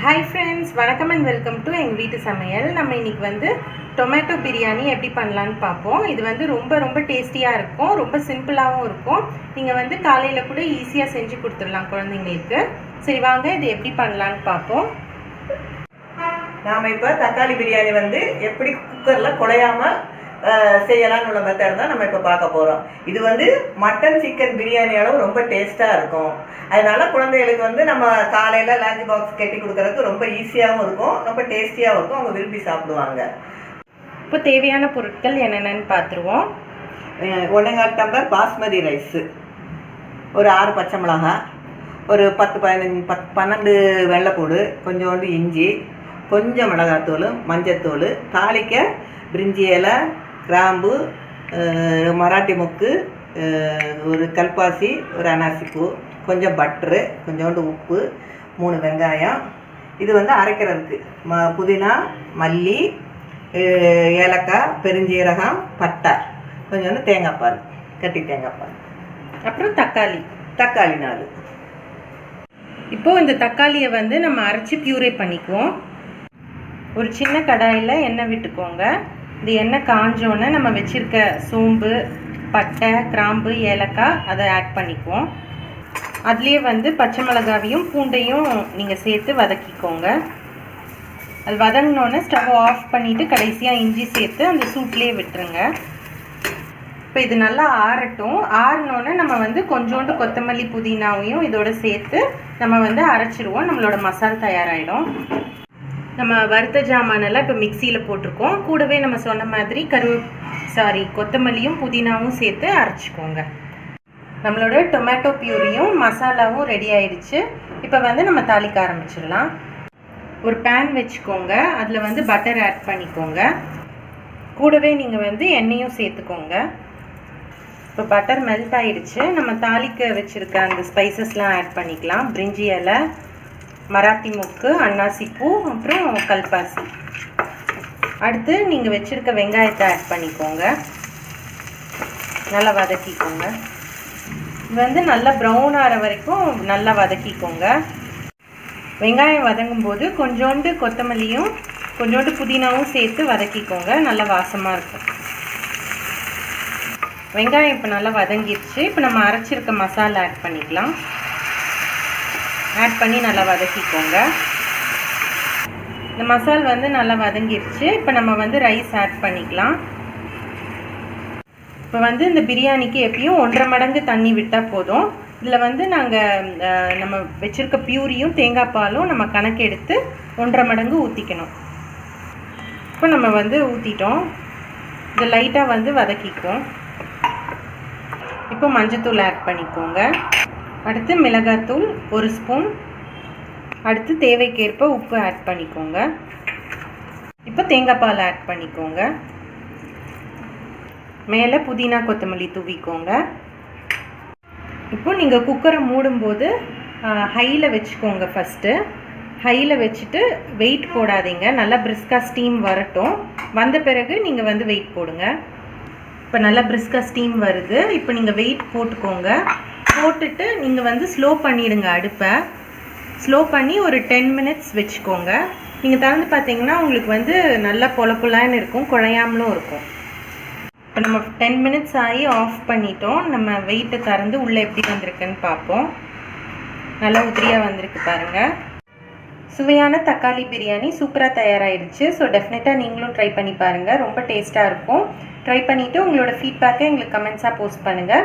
Hi friends வணக்கம் and welcome to எங்கள் வீட்டு சமையல். நம்ம இன்னைக்கு வந்து டொமேட்டோ பிரியாணி எப்படி பண்ணலான்னு பார்ப்போம். இது வந்து ரொம்ப ரொம்ப டேஸ்டியாக இருக்கும். ரொம்ப சிம்பிளாகவும் இருக்கும். நீங்கள் வந்து காலையில் கூட ஈஸியாக செஞ்சு கொடுத்துடலாம் குழந்தைங்களுக்கு. சரி வாங்க இது எப்படி பண்ணலான்னு பார்ப்போம். நாம் இப்போ தக்காளி பிரியாணி வந்து எப்படி குக்கரில் குழையாமல் செய்யலாம்னு உள்ள மெத்தட் தான் நம்ம இப்போ பார்க்க போகிறோம் இது வந்து மட்டன் சிக்கன் பிரியாணி அளவு ரொம்ப டேஸ்ட்டாக இருக்கும். அதனால குழந்தைகளுக்கு வந்து நம்ம காலையில் லஞ்ச் பாக்ஸ் கட்டி கொடுக்கறதுக்கு ரொம்ப ஈஸியாகவும் இருக்கும் ரொம்ப டேஸ்டியாகவும் இருக்கும் அவங்க விரும்பி சாப்பிடுவாங்க. இப்போ தேவையான பொருட்கள் என்னென்னு பார்த்துருவோம். ஒன்னேகால் டம்ளர் பாஸ்மதி ரைஸு. ஒரு ஆறு பச்சை மிளகாய் ஒரு பத்து பதினஞ்சு பத் பன்னெண்டு வெள்ளைப்பூடு கொஞ்சோண்டு இஞ்சி கொஞ்சம் மிளகாத்தூள் மஞ்சத்தூள் தாளிக்க பிரிஞ்சி இலை கிராம்பு மராட்டி முக்கு ஒரு கல்பாசி ஒரு அனாசிப்பூ கொஞ்சம் பட்ரு கொஞ்சோண்டு உப்பு மூணு வெங்காயம். இது வந்து அரைக்கிறதுக்கு. ம புதினா மல்லி ஏலக்காய் பெருஞ்சீரகம் பட்டை கொஞ்சோண்டு தேங்காய் பால் கட்டி தேங்காய் பால். அப்புறம் தக்காளி. தக்காளி நாலு. இப்போ இந்த தக்காளியை வந்து நம்ம அரைச்சி பியூரே பண்ணிக்குவோம். ஒரு சின்ன கடாயில் எண்ணெய் விட்டுக்கோங்க. இது எண்ணெய் காஞ்சோன்னே நம்ம வச்சுருக்க சோம்பு பட்டை கிராம்பு ஏலக்காய் அதை ஆட் பண்ணிக்குவோம். அதுலேயே வந்து பச்சை மிளகாவையும் பூண்டையும் நீங்கள் சேர்த்து வதக்கிக்கோங்க. அது வதங்கினோன்னே ஸ்டவ் ஆஃப் பண்ணிவிட்டு கடைசியாக இஞ்சி சேர்த்து அந்த சூட்லேயே விட்டுருங்க. இப்போ இது நல்லா ஆறட்டும். ஆறினோன்னே நம்ம வந்து கொஞ்சோண்டு கொத்தமல்லி புதினாவையும் இதோட சேர்த்து நம்ம வந்து அரைச்சிருவோம். நம்மளோட மசால் தயாராகிடும் நம்ம வறுத்த ஜாமானெல்லாம் இப்போ மிக்சியில் போட்டிருக்கோம். கூடவே நம்ம சொன்ன மாதிரி கரு சாரி கொத்தமல்லியும் புதினாவும் சேர்த்து அரைச்சிக்கோங்க. நம்மளோட டொமேட்டோ பியூரியும் மசாலாவும் ரெடி ஆயிடுச்சு. இப்போ வந்து நம்ம தாளிக்க ஆரம்பிச்சிடலாம். ஒரு பேன் வச்சுக்கோங்க. அதில் வந்து பட்டர் ஆட் பண்ணிக்கோங்க. கூடவே நீங்கள் வந்து எண்ணெயும் சேர்த்துக்கோங்க. இப்போ பட்டர் மெல்ட் ஆயிடுச்சு. நம்ம தாளிக்க வச்சுருக்க அந்த ஸ்பைசஸ்லாம் ஆட் பண்ணிக்கலாம். பிரிஞ்சி இலை மராத்தி முக்கு அன்னாசிப்பூ அப்புறம் கல்பாசி. அடுத்து நீங்கள் வச்சுருக்க வெங்காயத்தை ஆட் பண்ணிக்கோங்க. நல்லா வதக்கிக்கோங்க. இது வந்து நல்லா ப்ரௌன் ஆகிற வரைக்கும் நல்லா வதக்கிக்கோங்க. வெங்காயம் வதங்கும் போது கொஞ்சோண்டு கொத்தமல்லியும் கொஞ்சோண்டு புதினாவும் சேர்த்து வதக்கிக்கோங்க. நல்லா வாசமாக இருக்கும். வெங்காயம் இப்போ நல்லா வதங்கிருச்சு. இப்போ நம்ம அரைச்சிருக்க மசாலா ஆட் பண்ணிக்கலாம். ஆட் பண்ணி நல்லா வதக்கிக்கோங்க. இந்த மசால் வந்து நல்லா வதங்கிருச்சு. இப்போ நம்ம வந்து ரைஸ் ஆட் பண்ணிக்கலாம். இப்போ வந்து இந்த பிரியாணிக்கு எப்பயும் ஒன்றரை மடங்கு தண்ணி விட்டால் போதும். இதில் வந்து நாங்கள் நம்ம வச்சுருக்க பியூரியும் தேங்காய் பாலும் நம்ம கணக்கெடுத்து ஒன்றரை மடங்கு ஊற்றிக்கணும் இப்போ நம்ம வந்து ஊற்றிட்டோம் இதை லைட்டாக வந்து வதக்கிக்குவோம். இப்போ மஞ்சத்தூள் ஆட் பண்ணிக்கோங்க. அடுத்து மிளகாத்தூள் ஒரு ஸ்பூன். அடுத்து தேவைக்கேற்ப உப்பு ஆட் பண்ணிக்கோங்க. இப்போ தேங்காய் பால் ஆட் பண்ணிக்கோங்க. மேலே புதினா கொத்தமல்லி தூவிக்கோங்க. இப்போ நீங்கள் குக்கரை மூடும்போது ஹையில் வச்சுக்கோங்க ஃபஸ்ட்டு ஹையில் வச்சுட்டு வெயிட் போடாதீங்க. நல்லா பிரிஸ்காக ஸ்டீம் வரட்டும். வந்த பிறகு நீங்கள் வந்து வெயிட் போடுங்க. இப்போ நல்லா பிரிஸ்காக ஸ்டீம் வருது. இப்போ நீங்கள் வெயிட் போட்டுக்கோங்க. போட்டுட்டு நீங்கள் வந்து ஸ்லோ பண்ணிடுங்க அடுப்பை. ஸ்லோ பண்ணி ஒரு டென் மினிட்ஸ் வச்சுக்கோங்க. நீங்கள் திறந்து பார்த்தீங்கன்னா உங்களுக்கு வந்து நல்லா பொல இருக்கும் குழையாமலும் இருக்கும். இப்போ நம்ம டென் மினிட்ஸ் ஆகி ஆஃப் பண்ணிட்டோம். நம்ம வெயிட்டை திறந்து உள்ளே எப்படி வந்திருக்குன்னு பார்ப்போம். நல்லா உதிரியாக வந்திருக்கு பாருங்கள் சுவையான தக்காளி பிரியாணி சூப்பராக தயாராகிடுச்சு ஸோ டெஃபினட்டாக நீங்களும் ட்ரை பண்ணி பாருங்கள் ரொம்ப டேஸ்ட்டாக இருக்கும். ட்ரை பண்ணிவிட்டு உங்களோட ஃபீட்பேக்கை எங்களுக்கு கமெண்ட்ஸாக போஸ்ட் பண்ணுங்கள்